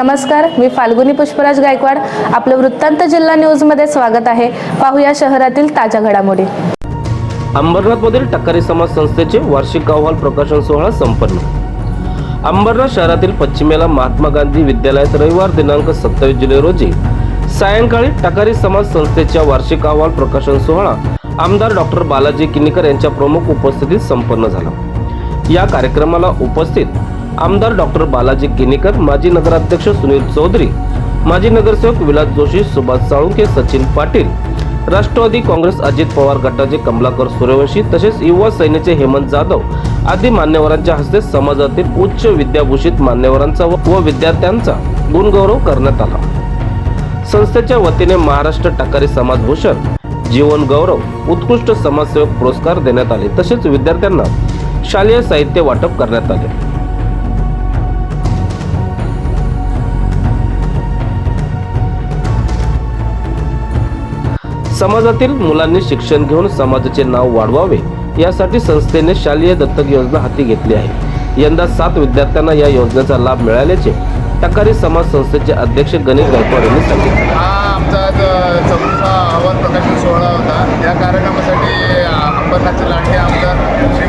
नमस्कार मी फाल्गुनी पुष्पराज गायकवाड. आपलं वृत्तांत जिल्हा न्यूजमध्ये स्वागत आहे. पाहूया शहरातील ताज्या घडामोडी. अंबरनाथमधील टक्करी समाज संस्थेचे वार्षिक अहवाल प्रकाशन सोहळा संपन्न. अंबरनाथ शहरातील पश्चिमेला महात्मा गांधी विद्यालयात रविवार दिनांक सत्तावीस जुलै रोजी सायंकाळी टकारी समाज संस्थेच्या वार्षिक अहवाल प्रकाशन सोहळा आमदार डॉक्टर बालाजी किनीकर यांच्या प्रमुख उपस्थितीत संपन्न झाला. या कार्यक्रमाला उपस्थित आमदार डॉक्टर बालाजी किनीकर माजी नगराध्यक्ष सुनील चौधरी माजी नगरसेवक विलास जोशी सुभाष साळुंके सचिन पाटील राष्ट्रवादी काँग्रेस अजित पवार गटाचे कमलाकर सूर्यवंशी तसेच युवा सैन्याचे हेमंत जाधव आदी मान्यवरांच्या हस्ते समाजातील उच्च विद्याभूषित मान्यवरांचा व व विद्यार्थ्यांचा गुणगौरव करण्यात आला. संस्थेच्या वतीने महाराष्ट्र टकारी समाज भूषण जीवन गौरव उत्कृष्ट समाजसेवक पुरस्कार देण्यात आले. तसेच विद्यार्थ्यांना शालेय साहित्य वाटप करण्यात आले. समाजातील मुलांनी शिक्षण घेऊन समाजाचे नाव वाढवावे यासाठी संस्थेने शालेय दत्तक योजना हाती घेतली आहे. यंदा सात विद्यार्थ्यांना या योजनेचा लाभ मिळाल्याचे टकारी समाज संस्थेचे अध्यक्ष गणेश गायकवाड यांनी सांगितले. हा आमचा चौथा अहवाल प्रकाशन सोहळा होता. या कार्यक्रमासाठी अंबरनाथचे लाडके आमदार